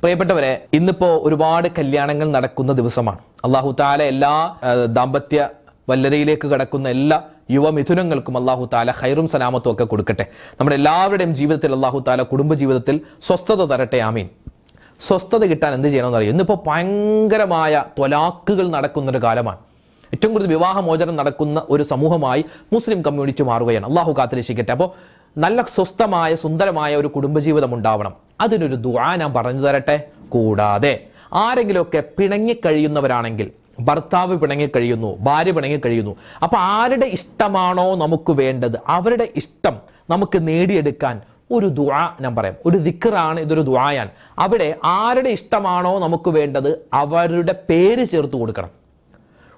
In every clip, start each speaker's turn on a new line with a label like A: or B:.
A: പ്രിയപ്പെട്ടവരെ ഇന്നിപ്പോ ഒരുപാട് കല്യാണങ്ങൾ നടക്കുന്ന ദിവസമാണ്. അള്ളാഹു താല എല്ലാ ദാമ്പത്യ വല്ലരയിലേക്ക് കടക്കുന്ന എല്ലാ യുവമിഥുനങ്ങൾക്കും അള്ളാഹു താല ഹൈറും സലാമത്തും ഒക്കെ കൊടുക്കട്ടെ. നമ്മുടെ എല്ലാവരുടെയും ജീവിതത്തിൽ അള്ളാഹു താല കുടുംബ ജീവിതത്തിൽ സ്വസ്ഥത തരട്ടെ ആമീൻ. സ്വസ്ഥത കിട്ടാൻ എന്ത് ചെയ്യണമെന്ന് അറിയാം? ഇന്നിപ്പോ ഭയങ്കരമായ തൊലാക്കുകൾ നടക്കുന്ന ഒരു കാലമാണ്. ഏറ്റവും കൂടുതൽ വിവാഹമോചനം നടക്കുന്ന ഒരു സമൂഹമായി മുസ്ലിം കമ്മ്യൂണിറ്റി മാറുകയാണ്. അള്ളാഹു കാത്തിരക്ഷിക്കട്ടെ അപ്പോൾ നല്ല സ്വസ്ഥമായ സുന്ദരമായ ഒരു കുടുംബജീവിതം ഉണ്ടാവണം. അതിനൊരു ദുആ ഞാൻ പറഞ്ഞു തരട്ടെ? കൂടാതെ ആരെങ്കിലുമൊക്കെ പിണങ്ങിക്കഴിയുന്നവരാണെങ്കിൽ ഭർത്താവ് പിണങ്ങിക്കഴിയുന്നു ഭാര്യ പിണങ്ങിക്കഴിയുന്നു അപ്പൊ ആരുടെ ഇഷ്ടമാണോ നമുക്ക് വേണ്ടത്? അവരുടെ ഇഷ്ടം നമുക്ക് നേടിയെടുക്കാൻ ഒരു ദുആ ഞാൻ പറയാം. ഒരു ദിക്കറാണ് ഇതൊരു ദുആയാണ് അവിടെ ആരുടെ ഇഷ്ടമാണോ നമുക്ക് വേണ്ടത്? അവരുടെ പേര് ചേർത്ത് കൊടുക്കണം.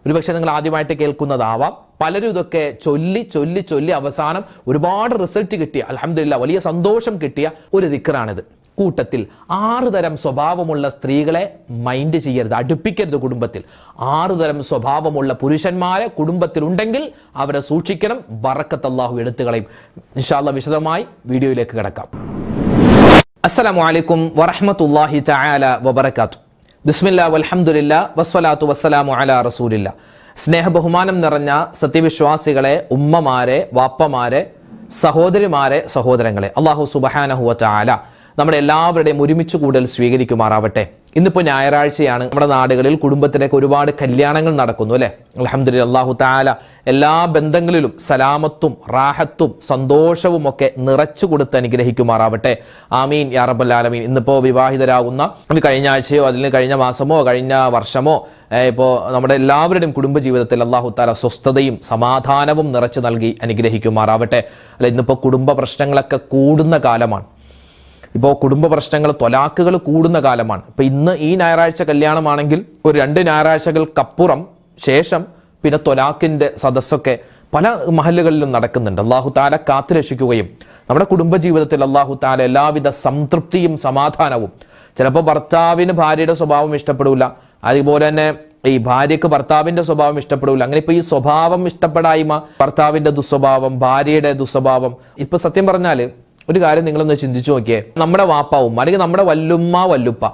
A: ഒരുപക്ഷെ നിങ്ങൾ ആദ്യമായിട്ട് കേൾക്കുന്നതാവാം. പലരും ഇതൊക്കെ ചൊല്ലി ചൊല്ലി ചൊല്ലി അവസാനം ഒരുപാട് റിസൾട്ട് കിട്ടിയ അലഹമില്ല വലിയ സന്തോഷം കിട്ടിയ ഒരു ദിക്കറാണിത് കൂട്ടത്തിൽ ആറ് തരം സ്വഭാവമുള്ള സ്ത്രീകളെ മൈൻഡ് ചെയ്യരുത് അടുപ്പിക്കരുത് കുടുംബത്തിൽ. ആറ് തരം സ്വഭാവമുള്ള പുരുഷന്മാരെ കുടുംബത്തിൽ ഉണ്ടെങ്കിൽ അവരെ സൂക്ഷിക്കണം ബറക്കത്ത് അള്ളാഹു എടുത്തുകളയും. ഇൻഷാല്ല വിശദമായി വീഡിയോയിലേക്ക് കിടക്കാം. അസ്സലാമു അലൈക്കും വറഹ്മത്തുള്ളാഹി വബർക്കാത്തു ബിസ്മില്ലാ വൽഹംദുലില്ല വസ്വലാത്തു വസ്സലാമു അല റസൂലില്ല. സ്നേഹബഹുമാനം നിറഞ്ഞ സത്യവിശ്വാസികളെ ഉമ്മമാരെ വാപ്പമാരെ സഹോദരിമാരെ സഹോദരങ്ങളെ അള്ളാഹു സുബഹാനഹു വതആല നമ്മുടെ എല്ലാവരുടെയും ഒരുമിച്ച് കൂടുതൽ സ്വീകരിക്കുമാറാവട്ടെ. ഇന്നിപ്പോ ഞായറാഴ്ചയാണ്. നമ്മുടെ നാടുകളിൽ കുടുംബത്തിനൊക്കെ ഒരുപാട് കല്യാണങ്ങൾ നടക്കുന്നു അല്ലെ? അലഹമ്മദ് അള്ളാഹു താല എല്ലാ ബന്ധങ്ങളിലും സലാമത്തും റാഹത്തും സന്തോഷവും ഒക്കെ നിറച്ചു കൊടുത്ത് അനുഗ്രഹിക്കുമാറാവട്ടെ. ആമീൻ യാ റബ്ബൽ ആലമീൻ. ഇന്നിപ്പോ വിവാഹിതരാകുന്ന കഴിഞ്ഞ ആഴ്ചയോ അതിന് കഴിഞ്ഞ മാസമോ കഴിഞ്ഞ വർഷമോ ഇപ്പോൾ ഇപ്പോ നമ്മുടെ എല്ലാവരുടെയും കുടുംബജീവിതത്തിൽ അള്ളാഹു താല സ്വസ്ഥതയും സമാധാനവും നിറച്ചു നൽകി അനുഗ്രഹിക്കുമാറാവട്ടെ. അല്ല ഇന്നിപ്പോൾ കുടുംബ പ്രശ്നങ്ങളൊക്കെ കൂടുന്ന കാലമാണ്. ഇപ്പോൾ കുടുംബ പ്രശ്നങ്ങൾ തൊലാക്കുകൾ കൂടുന്ന കാലമാണ്. ഇപ്പം ഇന്ന് ഈ ഞായറാഴ്ച കല്യാണമാണെങ്കിൽ ഒരു രണ്ട് ഞായറാഴ്ചകൾക്കപ്പുറം ശേഷം പിന്നെ തൊലാക്കിന്റെ സദസ്സൊക്കെ പല മഹലുകളിലും നടക്കുന്നുണ്ട്. അള്ളാഹു താല കാത്തുരക്ഷിക്കുകയും നമ്മുടെ കുടുംബജീവിതത്തിൽ അള്ളാഹു താല എല്ലാവിധ സംതൃപ്തിയും സമാധാനവും. ചിലപ്പോൾ ഭർത്താവിന് ഭാര്യയുടെ സ്വഭാവം ഇഷ്ടപ്പെടില്ല അതുപോലെ തന്നെ ഈ ഭാര്യക്ക് ഭർത്താവിന്റെ സ്വഭാവം ഇഷ്ടപ്പെടില്ല അങ്ങനെ ഇപ്പൊ ഈ സ്വഭാവം ഇഷ്ടപ്പെടായ്മ ഭർത്താവിന്റെ ദുസ്വഭാവം ഭാര്യയുടെ ദുസ്വഭാവം. ഇപ്പൊ സത്യം പറഞ്ഞാൽ ഒരു കാര്യം നിങ്ങളൊന്ന് ചിന്തിച്ചു നോക്കിയേ. നമ്മുടെ വാപ്പാവും അല്ലെങ്കിൽ നമ്മുടെ വല്ലുമ്മ വല്ലുപ്പ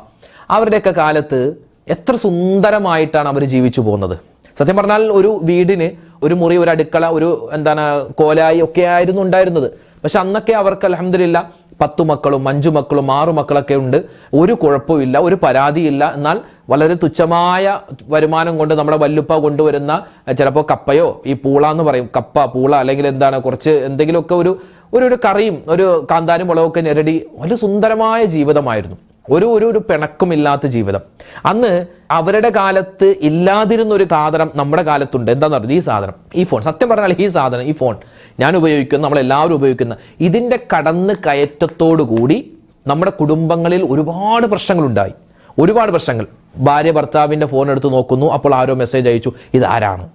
A: അവരുടെയൊക്കെ കാലത്ത് എത്ര സുന്ദരമായിട്ടാണ് അവർ ജീവിച്ചു പോകുന്നത്. സത്യം പറഞ്ഞാൽ ഒരു വീടിന് ഒരു മുറി ഒരു അടുക്കള ഒരു എന്താണ് കോലായി ഒക്കെ ആയിരുന്നു ഉണ്ടായിരുന്നത്. പക്ഷെ അന്നൊക്കെ അവർക്ക് അലഹമില്ല പത്തു മക്കളും അഞ്ചു മക്കളും ആറു മക്കളൊക്കെ ഉണ്ട്. ഒരു കുഴപ്പമില്ല ഒരു പരാതിയില്ല. എന്നാൽ വളരെ തുച്ഛമായ വരുമാനം കൊണ്ട് നമ്മുടെ വല്ലുപ്പ കൊണ്ടുവരുന്ന ചിലപ്പോൾ കപ്പയോ ഈ പൂള എന്ന് പറയും. കപ്പ പൂള അല്ലെങ്കിൽ എന്താണ് കുറച്ച് എന്തെങ്കിലുമൊക്കെ ഒരു ഒരു ഒരു കറിയും ഒരു കാന്താനും മുളകൊക്കെ ഞെരടി ഒരു സുന്ദരമായ ജീവിതമായിരുന്നു. ഒരു ഒരു ഒരു പിണക്കമില്ലാത്ത ജീവിതം. അന്ന് അവരുടെ കാലത്ത് ഇല്ലാതിരുന്ന ഒരു സാധനം നമ്മുടെ കാലത്തുണ്ട്. എന്താന്ന് പറയുന്നത് ഈ സാധനം ഈ ഫോൺ. സത്യം പറഞ്ഞാൽ ഈ സാധനം ഈ ഫോൺ ഞാൻ ഉപയോഗിക്കുന്ന നമ്മളെല്ലാവരും ഉപയോഗിക്കുന്ന. ഇതിന്റെ കടന്ന് കയറ്റത്തോടുകൂടി നമ്മുടെ കുടുംബങ്ങളിൽ ഒരുപാട് പ്രശ്നങ്ങളുണ്ടായി. ഒരുപാട് പ്രശ്നങ്ങൾ. ഭാര്യ ഭർത്താവിന്റെ ഫോൺ എടുത്ത് നോക്കുന്നു അപ്പോൾ ആരോ മെസ്സേജ് അയച്ചു ഇതാരാണ്?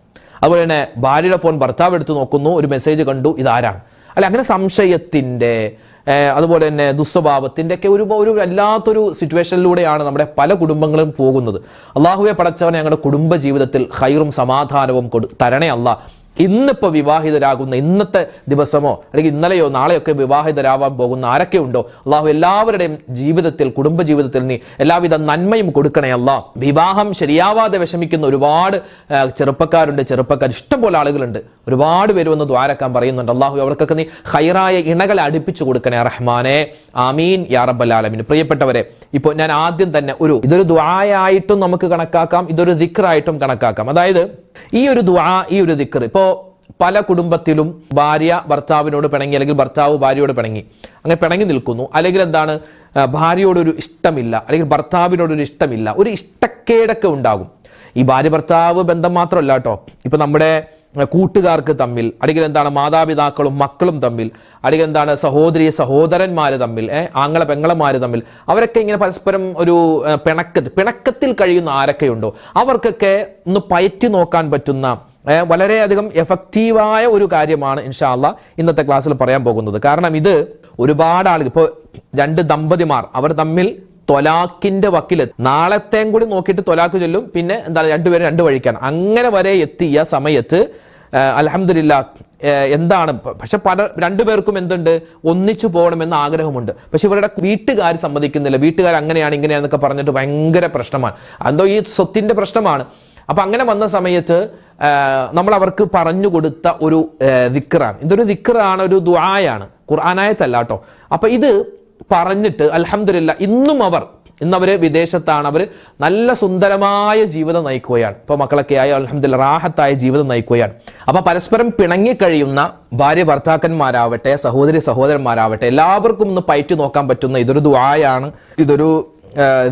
A: അതുപോലെ തന്നെ ഭാര്യയുടെ ഫോൺ ഭർത്താവ് എടുത്ത് നോക്കുന്നു ഒരു മെസ്സേജ് കണ്ടു ഇതാരാണ്? അല്ല അങ്ങനെ സംശയത്തിന്റെ അതുപോലെ തന്നെ ദുസ്വഭാവത്തിന്റെ ഒക്കെ ഒരു ഒരു വല്ലാത്തൊരു സിറ്റുവേഷനിലൂടെയാണ് നമ്മുടെ പല കുടുംബങ്ങളും പോകുന്നത്. അള്ളാഹുവെ പടച്ചവനെ ഞങ്ങളുടെ കുടുംബ ജീവിതത്തിൽ ഹൈറും സമാധാനവും കൊടു തരണേ അല്ല ഇന്നിപ്പോ വിവാഹിതരാകുന്ന ഇന്നത്തെ ദിവസമോ അല്ലെങ്കിൽ ഇന്നലെയോ നാളെയൊക്കെ വിവാഹിതരാവാൻ പോകുന്ന ആരൊക്കെ ഉണ്ടോ? അള്ളാഹു എല്ലാവരുടെയും ജീവിതത്തിൽ കുടുംബജീവിതത്തിൽ നീ എല്ലാവിധ നന്മയും കൊടുക്കണേ അല്ല വിവാഹം ശരിയാവാതെ വിഷമിക്കുന്ന ഒരുപാട് ചെറുപ്പക്കാരുണ്ട് ചെറുപ്പക്കാർ ഇഷ്ടംപോലെ ആളുകളുണ്ട്. ഒരുപാട് പേര് വന്ന് ദ്വാരക്കാൻ പറയുന്നുണ്ട്. അള്ളാഹു അവർക്കൊക്കെ നീ ഹൈറായ ഇണകളെ അടുപ്പിച്ചു കൊടുക്കണേ റഹ്മാനെ. ആമീൻ. യാ റബ്ബൽ ആലമീൻ. പ്രിയപ്പെട്ടവരെ ഇപ്പോൾ ഞാൻ ആദ്യം തന്നെ ഒരു ഇതൊരു ദ്വായായിട്ടും നമുക്ക് കണക്കാക്കാം ഇതൊരു ദിക്റായിട്ടും കണക്കാക്കാം. അതായത് ഈ ഒരു ദ്വാ ഈ ഒരു ദിക്ർ ഇപ്പോ പല കുടുംബത്തിലും ഭാര്യ ഭർത്താവിനോട് പിണങ്ങി അല്ലെങ്കിൽ ഭർത്താവ് ഭാര്യയോട് പിണങ്ങി അങ്ങനെ പിണങ്ങി നിൽക്കുന്നു. അല്ലെങ്കിൽ എന്താണ് ഭാര്യയോടൊരു ഇഷ്ടമില്ല അല്ലെങ്കിൽ ഭർത്താവിനോടൊരു ഇഷ്ടമില്ല ഒരു ഇഷ്ടക്കേടൊക്കെ ഉണ്ടാകും. ഈ ഭാര്യ ഭർത്താവ് ബന്ധം മാത്രമല്ല കേട്ടോ. ഇപ്പൊ നമ്മുടെ കൂട്ടുകാർക്ക് തമ്മിൽ അല്ലെങ്കിൽ എന്താണ് മാതാപിതാക്കളും മക്കളും തമ്മിൽ അല്ലെങ്കിൽ എന്താണ് സഹോദരി സഹോദരന്മാർ തമ്മിൽ ആങ്ങളെ പെങ്ങളമാര് തമ്മിൽ അവരൊക്കെ ഇങ്ങനെ പരസ്പരം ഒരു പിണക്ക പിണക്കത്തിൽ കഴിയുന്ന ആരൊക്കെയുണ്ടോ അവർക്കൊക്കെ ഒന്ന് പയറ്റി നോക്കാൻ പറ്റുന്ന വളരെയധികം എഫക്റ്റീവായ ഒരു കാര്യമാണ് ഇൻഷാല്ല ഇന്നത്തെ ക്ലാസ്സിൽ പറയാൻ പോകുന്നത്. കാരണം ഇത് ഒരുപാട് ആളുകൾ ഇപ്പോൾ രണ്ട് ദമ്പതിമാർ അവർ തമ്മിൽ തൊലാക്കിന്റെ വക്കിൽ നാളത്തെയും കൂടി നോക്കിയിട്ട് തൊലാക്ക് ചൊല്ലും. പിന്നെ എന്താണ് രണ്ടുപേരും രണ്ട് വഴിക്കാണ്. അങ്ങനെ വരെ എത്തിയ സമയത്ത് അലഹമില്ല എന്താണ് പക്ഷെ പല രണ്ടുപേർക്കും എന്തുണ്ട്? ഒന്നിച്ചു പോകണമെന്ന് ആഗ്രഹമുണ്ട്. പക്ഷെ ഇവരുടെ വീട്ടുകാർ സമ്മതിക്കുന്നില്ല. വീട്ടുകാർ അങ്ങനെയാണ് ഇങ്ങനെയാണെന്നൊക്കെ പറഞ്ഞിട്ട് ഭയങ്കര പ്രശ്നമാണ്. എന്തോ ഈ സ്വത്തിന്റെ പ്രശ്നമാണ്. അപ്പൊ അങ്ങനെ വന്ന സമയത്ത് നമ്മൾ അവർക്ക് പറഞ്ഞു കൊടുത്ത ഒരു ദിക്കറാണ് ഇതൊരു ദിക്കറാണ് ഒരു ദുആയാണ്. ഖുർആനായത്തല്ല കേട്ടോ. അപ്പൊ ഇത് പറഞ്ഞിട്ട് അലഹമില്ല ഇന്നും അവർ ഇന്ന് അവർ വിദേശത്താണ്. അവർ നല്ല സുന്ദരമായ ജീവിതം നയിക്കുകയാണ്. ഇപ്പൊ മക്കളൊക്കെ ആയ അലഹമില്ല റാഹത്തായ ജീവിതം നയിക്കുകയാണ്. അപ്പൊ പരസ്പരം പിണങ്ങിക്കഴിയുന്ന ഭാര്യ ഭർത്താക്കന്മാരാവട്ടെ സഹോദരി സഹോദരന്മാരാവട്ടെ എല്ലാവർക്കും ഒന്ന് പയറ്റി നോക്കാൻ പറ്റുന്ന ഇതൊരു ദുആയാണ്. ഇതൊരു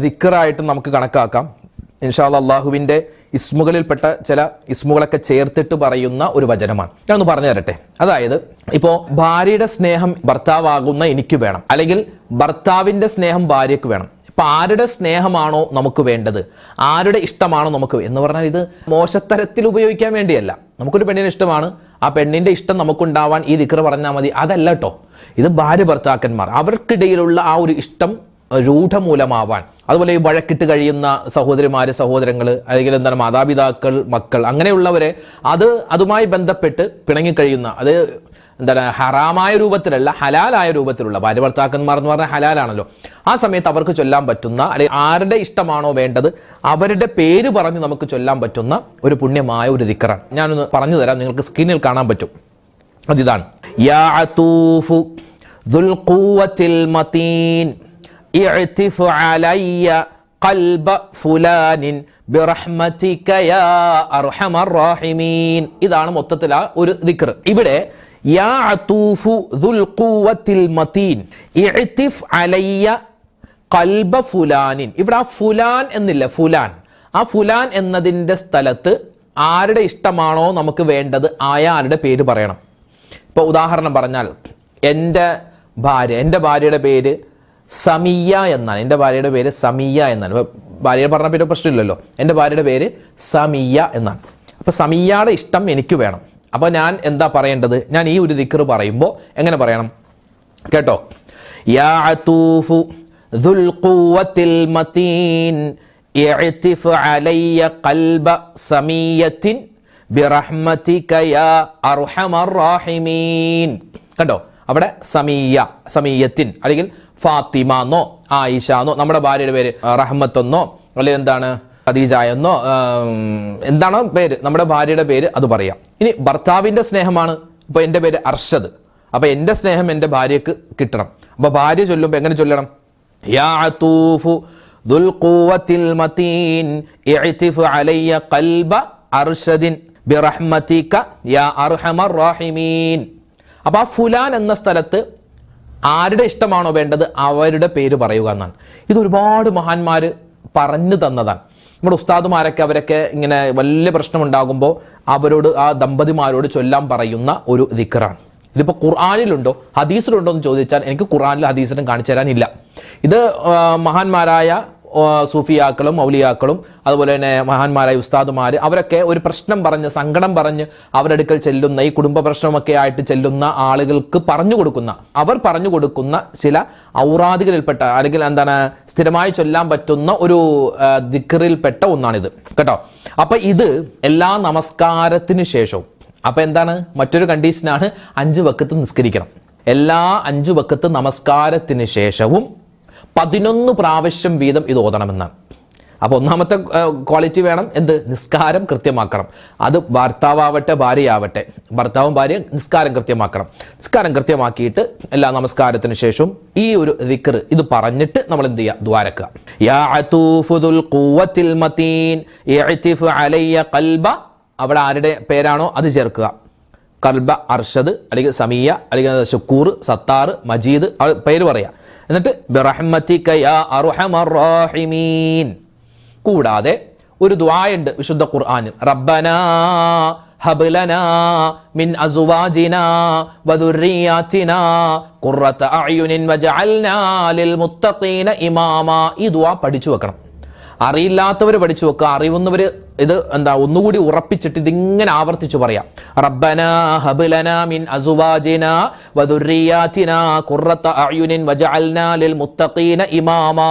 A: ദിക്കറായിട്ട് നമുക്ക് കണക്കാക്കാം. ഇൻഷാല്ല അള്ളാഹുവിന്റെ ഇസ്മുകളിൽപ്പെട്ട ചില ഇസ്മുകളൊക്കെ ചേർത്തിട്ട് പറയുന്ന ഒരു വചനമാണ്. ഞാനൊന്ന് പറഞ്ഞു തരട്ടെ. അതായത് ഇപ്പോ ഭാര്യയുടെ സ്നേഹം ഭർത്താവാകുന്ന എനിക്ക് വേണം. അല്ലെങ്കിൽ ഭർത്താവിന്റെ സ്നേഹം ഭാര്യയ്ക്ക് വേണം. ഇപ്പൊ ആരുടെ സ്നേഹമാണോ നമുക്ക് വേണ്ടത്? ആരുടെ ഇഷ്ടമാണോ നമുക്ക് എന്ന് പറഞ്ഞാൽ ഇത് മോശത്തരത്തിൽ ഉപയോഗിക്കാൻ വേണ്ടിയല്ല. നമുക്കൊരു പെണ്ണിന് ഇഷ്ടമാണ്. ആ പെണ്ണിന്റെ ഇഷ്ടം നമുക്കുണ്ടാവാൻ ഈ ദിക്കർ പറഞ്ഞാൽ മതി. അതല്ല കേട്ടോ ഇത് ഭാര്യ ഭർത്താക്കന്മാർ. അവർക്കിടയിലുള്ള ആ ഒരു ഇഷ്ടം രൂഢമൂലമാവാൻ. അതുപോലെ ഈ വഴക്കിട്ട് കഴിയുന്ന സഹോദരിമാര് സഹോദരങ്ങൾ അല്ലെങ്കിൽ എന്താണ് മാതാപിതാക്കൾ മക്കൾ അങ്ങനെയുള്ളവരെ അത് അതുമായി ബന്ധപ്പെട്ട് പിണങ്ങിക്കഴിയുന്ന അത് എന്താണ് ഹറാമായ രൂപത്തിലല്ല ഹലാലായ രൂപത്തിലുള്ള ഭാര്യ ഭർത്താക്കന്മാർ എന്ന് പറഞ്ഞാൽ ഹലാലാണല്ലോ. ആ സമയത്ത് അവർക്ക് ചൊല്ലാൻ പറ്റുന്ന അല്ലെങ്കിൽ ആരുടെ ഇഷ്ടമാണോ വേണ്ടത് അവരുടെ പേര് പറഞ്ഞ് നമുക്ക് ചൊല്ലാൻ പറ്റുന്ന ഒരു പുണ്യമായ ഒരു ദിക്കറാണ്. ഞാനൊന്ന് പറഞ്ഞു തരാം നിങ്ങൾക്ക് സ്ക്രീനിൽ കാണാൻ പറ്റും. അതിതാണ്. യാ ദുൽ മതീൻ. അലയ്യ ഖൽബ ഫുലാനിൻ ബിറഹ്മതിക യാ അർഹമർ റഹീമീൻ. ഇതാണ് മൊത്തത്തിൽ ആ ഒരു ദിക്ർ ഇവിടെ യാ ദുൽ മതീൻ. അലയ്യ കൽബ ഫുലാനിൻ. ഇവിടെ ആ ഫുലാൻ എന്നില്ല ഫുലാൻ. ആ ഫുലാൻ എന്നതിന്റെ സ്ഥലത്ത് ആരുടെ ഇഷ്ടമാണോ നമുക്ക് വേണ്ടത് അയാളുടെ പേര് പറയണം. ഇപ്പൊ ഉദാഹരണം പറഞ്ഞാൽ എന്റെ ഭാര്യ എന്റെ ഭാര്യയുടെ പേര് സമിയ എന്നാണ്. എന്റെ ഭാര്യയുടെ പേര് സമിയ എന്നാണ്. ഭാര്യയുടെ ഭാര്യയെ പറഞ്ഞ പേര് പ്രശ്നമില്ലല്ലോ. എന്റെ ഭാര്യയുടെ പേര് സമിയ എന്നാണ്. അപ്പോൾ സമിയയുടെ ഇഷ്ടം എനിക്ക് വേണം. അപ്പോൾ ഞാൻ എന്താ പറയേണ്ടത്? ഞാൻ ഈ ഒരു ദിക്കർ പറയുമ്പോൾ എങ്ങനെ പറയണം? കേട്ടോ. യാ കണ്ടോ? അവിടെ സമീയ സമീയത്തിൻ അല്ലെങ്കിൽ ഫാത്തിമ എന്നോ ആയിഷ എന്നോ നമ്മുടെ ഭാര്യയുടെ പേര് റഹ്മത്ത് എന്നോ അല്ലെങ്കിൽ എന്താണ് ഖദീജ എന്നോ എന്താണോ പേര് നമ്മുടെ ഭാര്യയുടെ പേര് അത് പറയാം. ഇനി ഭർത്താവിന്റെ സ്നേഹമാണ് ഇപ്പൊ എന്റെ പേര് അർഷദ്. അപ്പൊ എന്റെ സ്നേഹം എന്റെ ഭാര്യക്ക് കിട്ടണം. അപ്പൊ ഭാര്യ ചൊല്ലുമ്പോ എങ്ങനെ ചൊല്ലണം? യാ അലയ്യ ഖൽബ അർഷദിൻ ബിറഹ്മതിക യാ അർഹമർ അപ്പൊ ആ ഫുലാൻ എന്ന സ്ഥലത്ത് ആരുടെ ഇഷ്ടമാണോ വേണ്ടത് അവരുടെ പേര് പറയുക എന്നാണ്. ഇത് ഒരുപാട് മഹാന്മാര് പറഞ്ഞു തന്നതാണ്. നമ്മുടെ ഉസ്താദുമാരൊക്കെ അവരൊക്കെ ഇങ്ങനെ വലിയ പ്രശ്നമുണ്ടാകുമ്പോൾ അവരോട് ആ ദമ്പതിമാരോട് ചൊല്ലാൻ പറയുന്ന ഒരു ദിക്കറാണ് ഇതിപ്പോൾ ഖുർആാനിലുണ്ടോ? ഹദീസിലുണ്ടോ എന്ന് ചോദിച്ചാൽ എനിക്ക് ഖുർആാനിലും ഹദീസിലും കാണിച്ചു തരാനില്ല. ഇത് മഹാന്മാരായ സൂഫിയാക്കളും മൗലിയാക്കളും അതുപോലെ തന്നെ മഹാന്മാരായ ഉസ്താദുമാർ അവരൊക്കെ ഒരു പ്രശ്നം പറഞ്ഞ് സങ്കടം പറഞ്ഞ് അവരടുക്കൽ ചെല്ലുന്ന ഈ കുടുംബ പ്രശ്നമൊക്കെ ആയിട്ട് ചെല്ലുന്ന ആളുകൾക്ക് പറഞ്ഞു കൊടുക്കുന്ന അവർ പറഞ്ഞു കൊടുക്കുന്ന ചില ഔറാദികളിൽപ്പെട്ട അല്ലെങ്കിൽ എന്താണ് സ്ഥിരമായി ചൊല്ലാൻ പറ്റുന്ന ഒരു ദിക്കറിൽപ്പെട്ട ഒന്നാണിത്. കേട്ടോ? അപ്പൊ ഇത് എല്ലാ നമസ്കാരത്തിന് ശേഷവും അപ്പൊ എന്താണ്? മറ്റൊരു കണ്ടീഷനാണ് അഞ്ച് വക്കത്ത് നിസ്കരിക്കണം. എല്ലാ അഞ്ചു വക്കത്ത് നമസ്കാരത്തിന് ശേഷവും പതിനൊന്ന് പ്രാവശ്യം വീതം ഇത് ഓതണമെന്നാണ്. അപ്പൊ ഒന്നാമത്തെ ക്വാളിറ്റി വേണം. എന്ത്? നിസ്കാരം കൃത്യമാക്കണം. അത് ഭർത്താവട്ടെ ഭാര്യയാവട്ടെ. ഭർത്താവും ഭാര്യയും നിസ്കാരം കൃത്യമാക്കണം. നിസ്കാരം കൃത്യമാക്കിയിട്ട് എല്ലാ നമസ്കാരത്തിന് ശേഷവും ഈ ഒരു റിക്കർ ഇത് പറഞ്ഞിട്ട് നമ്മൾ എന്ത് ചെയ്യുക? ദ്വാരക്കുക അവിടെ ആരുടെ പേരാണോ അത് ചേർക്കുക. കൽബ അർഷദ് അല്ലെങ്കിൽ സമീയ അല്ലെങ്കിൽ ഷുക്കൂർ സത്താർ മജീദ് പേര് പറയാ എന്നിട്ട് കൂടാതെ ഒരു ദുആയുണ്ട് വിശുദ്ധ ഖുർആാനിൽ റബ്ബന ഹബ്ലന മിൻ ഖുർറത ലിൽ മുത്തഖീന ഇമാമാ. ഈ ദുആ പഠിച്ചു വെക്കണം. അറിയില്ലാത്തവർ പഠിച്ചു വെക്കുക അറിയുന്നവർ ഇത് എന്താ ഒന്നുകൂടി ഉറപ്പിച്ചിട്ട് ഇതിങ്ങനെ ആവർത്തിച്ചു പറയാം. റബ്ബന ഹബ്ലന മിൻ അസുവാജിന വദുറിയാതിന ഖുർറത അയുനിൻ വജഅൽനാ ലിൽ മുത്തഖീന ഇമാമാ.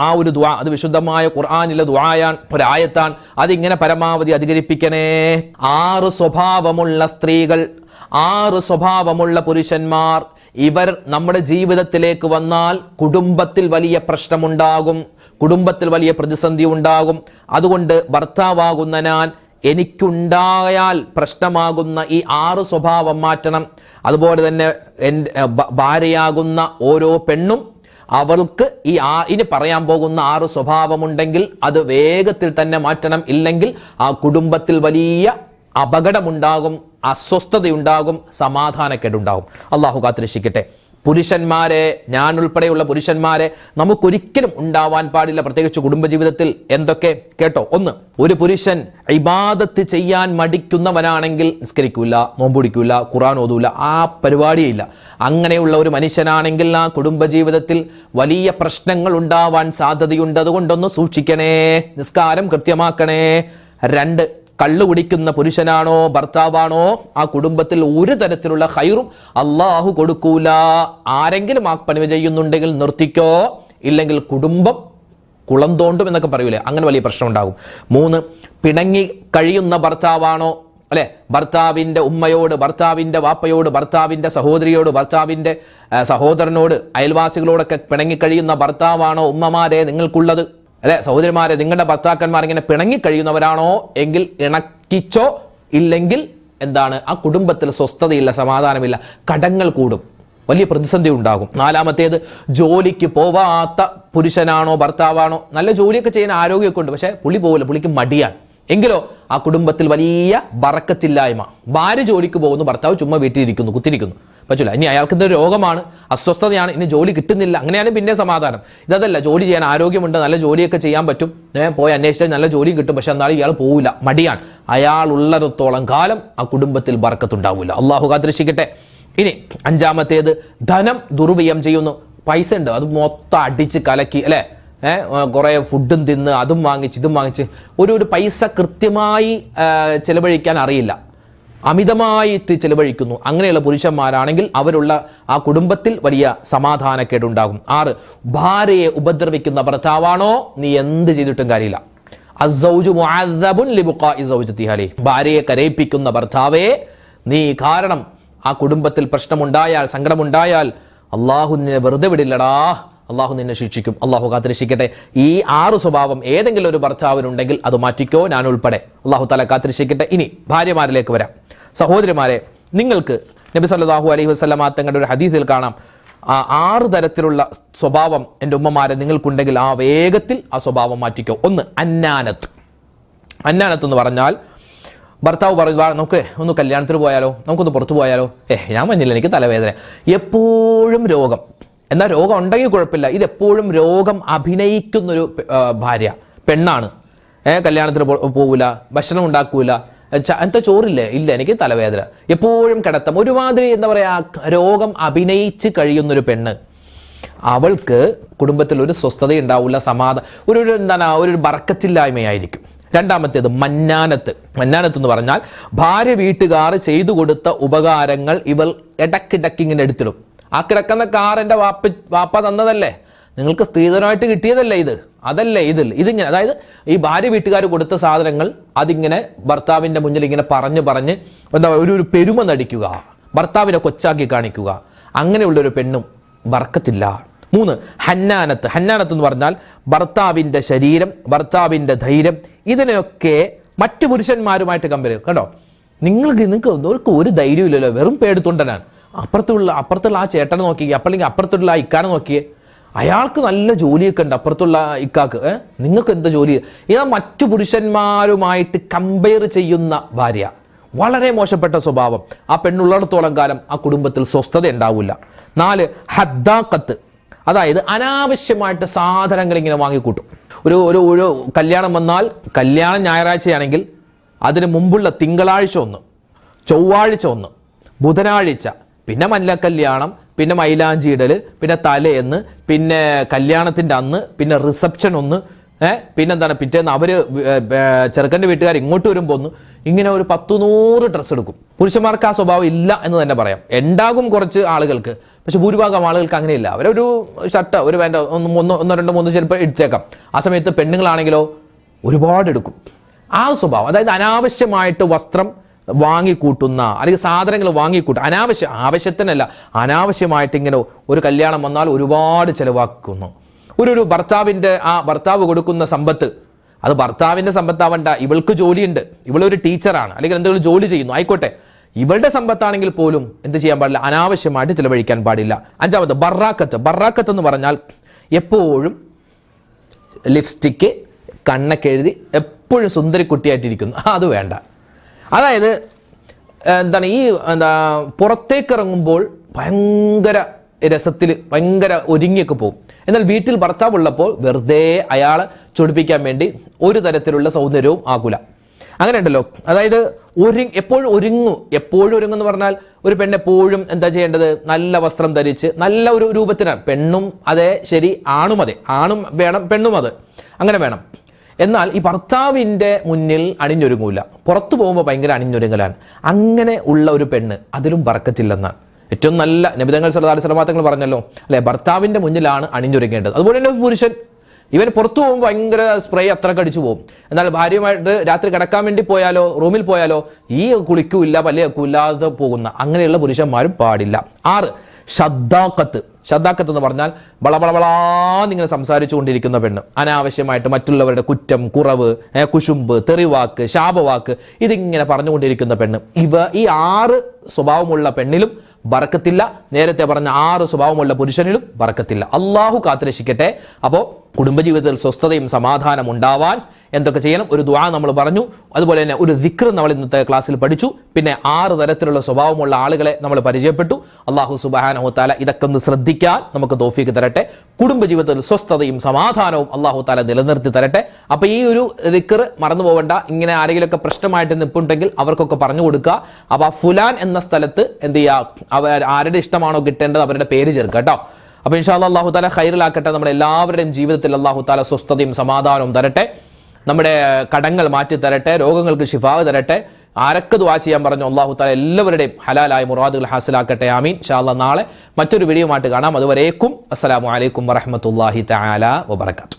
A: ആ ഒരു ദുആ അത് വിശുദ്ധമായ ഖുർആനിലെ ദുആയാൻ ഒരായത്താണ് അതിങ്ങനെ പരമാവധി അധികരിപ്പിക്കണേ. ആറ് സ്വഭാവമുള്ള സ്ത്രീകൾ ആറ് സ്വഭാവമുള്ള പുരുഷന്മാർ ഇവർ നമ്മുടെ ജീവിതത്തിലേക്ക് വന്നാൽ കുടുംബത്തിൽ വലിയ പ്രശ്നമുണ്ടാകും. കുടുംബത്തിൽ വലിയ പ്രതിസന്ധി ഉണ്ടാകും. അതുകൊണ്ട് ഭർത്താവാകുന്ന ഞാൻ എനിക്കുണ്ടായാൽ പ്രശ്നമാകുന്ന ഈ ആറ് സ്വഭാവം മാറ്റണം. അതുപോലെ തന്നെ എന്റെ ഭാര്യയാകുന്ന ഓരോ പെണ്ണും അവൾക്ക് ഈ ആ ഇനി പറയാൻ പോകുന്ന ആറ് സ്വഭാവമുണ്ടെങ്കിൽ അത് വേഗത്തിൽ തന്നെ മാറ്റണം. ഇല്ലെങ്കിൽ ആ കുടുംബത്തിൽ വലിയ അപകടമുണ്ടാകും അസ്വസ്ഥതയുണ്ടാകും സമാധാനക്കേടുണ്ടാകും. അള്ളാഹു കാത്തിരക്ഷിക്കട്ടെ. പുരുഷന്മാരെ ഞാൻ ഉൾപ്പെടെയുള്ള പുരുഷന്മാരെ നമുക്കൊരിക്കലും ഉണ്ടാവാൻ പാടില്ല. പ്രത്യേകിച്ച് കുടുംബജീവിതത്തിൽ എന്തൊക്കെ? കേട്ടോ ഒന്ന് ഒരു പുരുഷൻ ഇബാദത്ത് ചെയ്യാൻ മടിക്കുന്നവനാണെങ്കിൽ നിസ്കരിക്കൂല നോമ്പുടിക്കൂല ഖുറാൻ ഓതൂല ആ പരിപാടിയില്ല അങ്ങനെയുള്ള ഒരു മനുഷ്യനാണെങ്കിൽ ആ കുടുംബജീവിതത്തിൽ വലിയ പ്രശ്നങ്ങൾ ഉണ്ടാവാൻ സാധ്യതയുണ്ട്. അതുകൊണ്ടൊന്ന് സൂക്ഷിക്കണേ നിസ്കാരം കൃത്യമാക്കണേ. രണ്ട് കള്ളു കുടിക്കുന്ന പുരുഷനാണോ ഭർത്താവാണോ ആ കുടുംബത്തിൽ ഒരു തരത്തിലുള്ള ഹൈറും അള്ളാഹു കൊടുക്കൂല. ആരെങ്കിലും ആ പണിവ് ചെയ്യുന്നുണ്ടെങ്കിൽ നിർത്തിക്കോ. ഇല്ലെങ്കിൽ കുടുംബം കുളം തോണ്ടും എന്നൊക്കെ പറയൂലേ. അങ്ങനെ വലിയ പ്രശ്നം ഉണ്ടാകും മൂന്ന് പിണങ്ങി കഴിയുന്ന ഭർത്താവാണോ? അല്ലെ? ഭർത്താവിന്റെ ഉമ്മയോട് ഭർത്താവിന്റെ വാപ്പയോട് ഭർത്താവിന്റെ സഹോദരിയോട് ഭർത്താവിന്റെ സഹോദരനോട് അയൽവാസികളോടൊക്കെ പിണങ്ങി കഴിയുന്ന ഭർത്താവാണോ ഉമ്മമാരെ നിങ്ങൾക്കുള്ളത്? അല്ലെ? സഹോദരിമാരെ നിങ്ങളുടെ ഭർത്താക്കന്മാർ ഇങ്ങനെ പിണങ്ങി കഴിയുന്നവരാണോ? എങ്കിൽ ഇണക്കിച്ചോ? ഇല്ലെങ്കിൽ എന്താണ്? ആ കുടുംബത്തിൽ സ്വസ്ഥതയില്ല സമാധാനമില്ല. കടങ്ങൾ കൂടും. വലിയ പ്രതിസന്ധി ഉണ്ടാകും. നാലാമത്തേത് ജോലിക്ക് പോവാത്ത പുരുഷനാണോ ഭർത്താവാണോ? നല്ല ജോലിയൊക്കെ ചെയ്യുന്ന ആരോഗ്യമൊക്കെ ഉണ്ട്. പക്ഷെ പുളി പോവില്ല. പുളിക്ക് മടിയാണ്. എങ്കിലോ ആ കുടുംബത്തിൽ വലിയ ബറക്കത്തില്ലായ്മ. ഭാര്യ ജോലിക്ക് പോകുന്നു ഭർത്താവ് ചുമ്മാ വീട്ടിലിരിക്കുന്നു കുത്തിരിക്കുന്നു. പറ്റില്ല ഇനി അയാൾക്ക് എന്തൊരു രോഗമാണ്? അസ്വസ്ഥതയാണ്. ഇനി ജോലി കിട്ടുന്നില്ല. അങ്ങനെയാണ് പിന്നെ സമാധാനം. ഇതല്ല ജോലി ചെയ്യാൻ ആരോഗ്യമുണ്ട് നല്ല ജോലിയൊക്കെ ചെയ്യാൻ പറ്റും. പോയി അന്വേഷിച്ചാൽ നല്ല ജോലിയും കിട്ടും. പക്ഷെ എന്നാലും ഇയാൾ പോവില്ല. മടിയാണ്. അയാൾ ഉള്ളിടത്തോളം കാലം ആ കുടുംബത്തിൽ ബർക്കത്തുണ്ടാവില്ല അള്ളാഹു കാത്തിരക്ഷിക്കട്ടെ. ഇനി അഞ്ചാമത്തേത് ധനം ദുർവ്യയം ചെയ്യുന്നു. പൈസ ഉണ്ട്. അത് മൊത്തം അടിച്ച് കലക്കി അല്ലെ? കുറെ ഫുഡും തിന്ന് അതും വാങ്ങിച്ച് ഇതും വാങ്ങിച്ച്. ഒരു ഒരു പൈസ കൃത്യമായി ചെലവഴിക്കാൻ അറിയില്ല. അമിതമായിട്ട് ചെലവഴിക്കുന്നു. അങ്ങനെയുള്ള പുരുഷന്മാരാണെങ്കിൽ അവരുള്ള ആ കുടുംബത്തിൽ വലിയ സമാധാനക്കേടുണ്ടാകും. ആറ് ഭാര്യയെ ഉപദ്രവിക്കുന്ന ഭർത്താവാണോ? നീ എന്ത് ചെയ്തിട്ടും കാര്യമില്ല. ഭാര്യയെ കരയിപ്പിക്കുന്ന ഭർത്താവേ നീ കാരണം ആ കുടുംബത്തിൽ പ്രശ്നമുണ്ടായാൽ സങ്കടമുണ്ടായാൽ അള്ളാഹു നിന്നെ വെറുതെ വിടില്ലടാ. അള്ളാഹു നിന്നെ ശിക്ഷിക്കും. അള്ളാഹു കാത്തിരക്ഷിക്കട്ടെ. ഈ ആറ് സ്വഭാവം ഏതെങ്കിലും ഒരു ഭർത്താവിനുണ്ടെങ്കിൽ അത് മാറ്റിക്കോ ഞാൻ ഉൾപ്പെടെ. അള്ളാഹു തല കാത്തിരക്ഷിക്കട്ടെ. ഇനി ഭാര്യമാരിലേക്ക് വരാം. സഹോദരിമാരെ നിങ്ങൾക്ക് നബി സല്ലാഹു അലൈഹി വസല്ലമ തങ്ങളുടെ ഒരു ഹദീസിൽ കാണാം. ആറ് തരത്തിലുള്ള സ്വഭാവം എന്റെ ഉമ്മമാരെ നിങ്ങൾക്കുണ്ടെങ്കിൽ ആ വേഗത്തിൽ ആ സ്വഭാവം മാറ്റിക്കോ. ഒന്ന് അന്നാനത്ത്. അന്നാനത്ത് എന്ന് പറഞ്ഞാൽ ഭർത്താവ് പറഞ്ഞു "വാ, നമുക്ക് ഒന്ന് കല്യാണത്തിന് പോയാലോ? നമുക്കൊന്ന് പുറത്തു പോയാലോ? ഏഹ് ഞാൻ മഞ്ഞില്ല എനിക്ക് തലവേദന. എപ്പോഴും രോഗം. എന്നാൽ രോഗം ഉണ്ടെങ്കിൽ കുഴപ്പമില്ല. ഇത് എപ്പോഴും രോഗം അഭിനയിക്കുന്നൊരു ഭാര്യ പെണ്ണാണ്. ഏഹ് കല്യാണത്തിന് പോവില്ല ഭക്ഷണം ഉണ്ടാക്കൂല. എന്താ ചോറില്ലേ? ഇല്ല എനിക്ക് തലവേദന. എപ്പോഴും കിടത്തം. ഒരുമാതിരി എന്താ പറയാ രോഗം അഭിനയിച്ച് കഴിയുന്നൊരു പെണ്ണ്. അവൾക്ക് കുടുംബത്തിൽ ഒരു സ്വസ്ഥത ഉണ്ടാവില്ല സമാധാന ഒരു ഒരു എന്താണ് ഒരു ബറക്കത്തില്ലായ്മയായിരിക്കും രണ്ടാമത്തേത് മന്നാനത്ത്. മന്നാനത്ത് എന്ന് പറഞ്ഞാൽ ഭാര്യ വീട്ടുകാർ ചെയ്തു കൊടുത്ത ഉപകാരങ്ങൾ ഇവൾ ഇടക്കിടക്കിങ്ങനെ എടുത്തിടും. ആ കിടക്കുന്ന കാർ എന്റെ വാപ്പ വാപ്പ തന്നതല്ലേ? നിങ്ങൾക്ക് സ്ത്രീധനമായിട്ട് കിട്ടിയതല്ലേ ഇത്? അതല്ലേ ഇതിൽ ഇതിങ്ങനെ അതായത് ഈ ഭാര്യ വീട്ടുകാർ കൊടുത്ത സാധനങ്ങൾ അതിങ്ങനെ ഭർത്താവിന്റെ മുന്നിൽ ഇങ്ങനെ പറഞ്ഞ് പറഞ്ഞ് എന്താ ഒരു ഒരു പെരുമ നടിക്കുക ഭർത്താവിനെ കൊച്ചാക്കി കാണിക്കുക. അങ്ങനെയുള്ള ഒരു പെണ്ണും വറക്കത്തില്ല മൂന്ന് ഹന്നാനത്ത് ഹന്നാനത്ത് എന്ന് പറഞ്ഞാൽ ഭർത്താവിന്റെ ശരീരം ഭർത്താവിന്റെ ധൈര്യം ഇതിനെയൊക്കെ മറ്റു പുരുഷന്മാരുമായിട്ട് ചെയ്യും കേട്ടോ നിങ്ങൾക്ക് നിങ്ങൾക്ക് ഒരു ധൈര്യമില്ലല്ലോ. വെറും പേടിത്തൊണ്ടനാണ്. അപ്പുറത്തുള്ള അപ്പുറത്തുള്ള ആ ചേട്ടനെ നോക്കിയേ അപ്പല്ലെങ്കിൽ അപ്പുറത്തുള്ള ആ ഇക്കാനെ നോക്കിയേ. അയാൾക്ക് നല്ല ജോലിയൊക്കെ ഉണ്ട് അപ്പുറത്തുള്ള ഇക്കാക്ക്. നിങ്ങൾക്ക് എന്താ ജോലി? ഇതാ മറ്റു പുരുഷന്മാരുമായിട്ട് കമ്പയർ ചെയ്യുന്ന ഭാര്യ. വളരെ മോശപ്പെട്ട സ്വഭാവം. ആ പെണ്ണുള്ളിടത്തോളം കാലം ആ കുടുംബത്തിൽ സ്വസ്ഥത ഉണ്ടാവില്ല. നാല് ഹദ്ദാക്കത്ത് അതായത് അനാവശ്യമായിട്ട് സാധനങ്ങൾ ഇങ്ങനെ വാങ്ങിക്കൂട്ടും. ഒരു ഒരു ഒരു കല്യാണം വന്നാൽ കല്യാണം ഞായറാഴ്ചയാണെങ്കിൽ അതിന് മുമ്പുള്ള തിങ്കളാഴ്ച ഒന്ന് ചൊവ്വാഴ്ച ഒന്ന് ബുധനാഴ്ച പിന്നെ മല്ല കല്യാണം പിന്നെ മൈലാഞ്ചി ഇടൽ പിന്നെ തലേന്ന് പിന്നെ കല്യാണത്തിന്റെ അന്ന് പിന്നെ റിസപ്ഷൻ ഒന്ന് ഏഹ് പിന്നെന്താണ് പിറ്റേന്ന് അവർ ചെറുക്കന്റെ വീട്ടുകാർ ഇങ്ങോട്ട് വരുമ്പോൾ ഒന്ന് ഇങ്ങനെ ഒരു പത്തു നൂറ് ഡ്രസ്സ് എടുക്കും. പുരുഷന്മാർക്ക് ആ സ്വഭാവം ഇല്ല എന്ന് തന്നെ പറയാം. ഉണ്ടാകും കുറച്ച് ആളുകൾക്ക്. പക്ഷെ ഭൂരിഭാഗം ആളുകൾക്ക് അങ്ങനെയില്ല. അവരൊരു ഷർട്ട് ഒരു വേണ്ട ഒന്ന് ഒന്ന് ഒന്നോ രണ്ടോ മൂന്നോ ചിലപ്പോൾ എടുത്തേക്കാം ആ സമയത്ത് പെണ്ണുങ്ങളാണെങ്കിലോ ഒരുപാട് എടുക്കും. ആ സ്വഭാവം അതായത് അനാവശ്യമായിട്ട് വസ്ത്രം വാങ്ങിക്കൂട്ടുന്ന അല്ലെങ്കിൽ സാധനങ്ങൾ വാങ്ങിക്കൂട്ട അനാവശ്യ ആവശ്യത്തിനല്ല അനാവശ്യമായിട്ട് ഇങ്ങനെ ഒരു കല്യാണം വന്നാൽ ഒരുപാട് ചെലവാക്കുന്നു. ഒരു ഒരു ഭർത്താവിന്റെ ആ ഭർത്താവ് കൊടുക്കുന്ന സമ്പത്ത് അത് ഭർത്താവിന്റെ സമ്പത്താവണ്ട ഇവൾക്ക് ജോലിയുണ്ട് ഇവളൊരു ടീച്ചറാണ് അല്ലെങ്കിൽ എന്തെങ്കിലും ജോലി ചെയ്യുന്നു ആയിക്കോട്ടെ. ഇവളുടെ സമ്പത്താണെങ്കിൽ പോലും എന്ത് ചെയ്യാൻ പാടില്ല അനാവശ്യമായിട്ട് ചിലവഴിക്കാൻ പാടില്ല. അഞ്ചാമത് ബറാക്കത്ത് ബറാക്കത്ത് എന്ന് പറഞ്ഞാൽ എപ്പോഴും ലിപ്സ്റ്റിക്ക് കണ്ണൊക്കെ എഴുതി എപ്പോഴും സുന്ദരിക്കുട്ടിയായിട്ടിരിക്കുന്നു. അത് വേണ്ട. അതായത് എന്താണ് ഈ എന്താ പുറത്തേക്ക് ഇറങ്ങുമ്പോൾ ഭയങ്കര രസത്തിൽ ഭയങ്കര ഒരുങ്ങിയൊക്കെ പോകും. എന്നാൽ വീട്ടിൽ ഭർത്താവ് ഉള്ളപ്പോൾ വെറുതെ അയാൾ ചൊടിപ്പിക്കാൻ വേണ്ടി ഒരു തരത്തിലുള്ള സൗന്ദര്യവും ആകുല. അങ്ങനെ ഉണ്ടല്ലോ അതായത് ഒരു എപ്പോഴും ഒരുങ്ങും. എപ്പോഴും ഒരുങ്ങും എന്ന് പറഞ്ഞാൽ ഒരു പെണ്ണ് എപ്പോഴും എന്താ ചെയ്യേണ്ടത്? നല്ല വസ്ത്രം ധരിച്ച് നല്ല ഒരു രൂപത്തിനാണ്. പെണ്ണും അതെ ശരി ആണും അതെ. ആണും വേണം പെണ്ണും അത്. അങ്ങനെ വേണം. എന്നാൽ ഈ ഭർത്താവിന്റെ മുന്നിൽ അണിഞ്ഞൊരുങ്ങൂല. പുറത്തു പോകുമ്പോൾ ഭയങ്കര അണിഞ്ഞൊരുങ്ങലാണ്. അങ്ങനെ ഉള്ള ഒരു പെണ്ണ് അതിലും വറക്കത്തില്ലെന്നാണ്. ഏറ്റവും നല്ല നബിതങ്ങൾ സർദാർ സർമാത്തങ്ങൾ പറഞ്ഞല്ലോ. അല്ലെ ഭർത്താവിന്റെ മുന്നിലാണ് അണിഞ്ഞൊരുങ്ങേണ്ടത്. അതുപോലെ തന്നെ പുരുഷൻ. ഇവൻ പുറത്തു പോകുമ്പോൾ ഭയങ്കര സ്പ്രേ അത്ര കടിച്ചു പോകും. എന്നാൽ ഭാര്യയുമായിട്ട് രാത്രി കിടക്കാൻ വേണ്ടി പോയാലോ റൂമിൽ പോയാലോ ഈ കുളിക്കൂല്ല പല്ല് ഇല്ലാതെ പോകുന്ന അങ്ങനെയുള്ള പുരുഷന്മാരും പാടില്ല. ആറ് ഷദ്ദാക്കത്ത് ഷദ്ദാക്കത്ത് എന്ന് പറഞ്ഞാൽ വളവളവളാന്നിങ്ങനെ സംസാരിച്ചു കൊണ്ടിരിക്കുന്ന പെണ്ണ്. അനാവശ്യമായിട്ട് മറ്റുള്ളവരുടെ കുറ്റം കുറവ് കുശുമ്പ് തെറിവാക്ക് ശാപവാക്ക് ഇതിങ്ങനെ പറഞ്ഞുകൊണ്ടിരിക്കുന്ന പെണ്ണ്. ഇവ ഈ ആറ് സ്വഭാവമുള്ള പെണ്ണിലും ബറക്കത്തില്ല. നേരത്തെ പറഞ്ഞ ആറ് സ്വഭാവമുള്ള പുരുഷനിലും ബറക്കത്തില്ല. അള്ളാഹു കാത്തുരക്ഷിക്കട്ടെ. അപ്പോൾ കുടുംബജീവിതത്തിൽ സ്വസ്ഥതയും സമാധാനം ഉണ്ടാവാൻ എന്തൊക്കെ ചെയ്യണം? ഒരു ദ്വാ നമ്മൾ പറഞ്ഞു. അതുപോലെ തന്നെ ഒരു ദിക്ർ നമ്മൾ ഇന്നത്തെ ക്ലാസ്സിൽ പഠിച്ചു. പിന്നെ ആറ് തരത്തിലുള്ള സ്വഭാവമുള്ള ആളുകളെ നമ്മൾ പരിചയപ്പെട്ടു. അള്ളാഹു സുബാനഹു താല ഇതൊക്കെ ഒന്ന് ശ്രദ്ധിക്കാൻ നമുക്ക് തോഫിക്ക് തരട്ടെ. കുടുംബജീവിതത്തിൽ സ്വസ്ഥതയും സമാധാനവും അള്ളാഹു താല നിലനിർത്തി തരട്ടെ. അപ്പൊ ഈ ഒരു ദിക്ർ മറന്നു പോകണ്ട ഇങ്ങനെ ആരെങ്കിലുമൊക്കെ പ്രശ്നമായിട്ട് നിൽപ്പുണ്ടെങ്കിൽ അവർക്കൊക്കെ പറഞ്ഞു കൊടുക്കുക. അപ്പൊ ആ ഫുലാൻ എന്ന സ്ഥലത്ത് എന്ത് ചെയ്യുക അവർ ആരുടെ ഇഷ്ടമാണോ കിട്ടേണ്ടത് അവരുടെ പേര് ചേർക്കുക കേട്ടോ. അപ്പൊ ഇൻഷാ അള്ളാഹു താല ഹൈറിലാക്കട്ടെ നമ്മുടെ എല്ലാവരുടെയും ജീവിതത്തിൽ അള്ളാഹു താല സ്വസ്ഥതയും സമാധാനവും തരട്ടെ. നമ്മുടെ കടങ്ങൾ മാറ്റി തരട്ടെ രോഗങ്ങൾക്ക് ശിഫാവ് തരട്ടെ. ആരൊക്കെ ദുആ ചെയ്യാൻ പറഞ്ഞു അള്ളാഹു താല എല്ലാവരുടെയും ഹലാലായ മുറാദുകൾ ഹാസിലാക്കട്ടെ ആമീൻ. ഷാല്ല നാളെ മറ്റൊരു വീഡിയോ ആയിട്ട് കാണാം. അതുവരേക്കും അസ്സലാമു അലൈക്കും വറഹമത്തല്ലാഹി താല വബറകാതുഹു.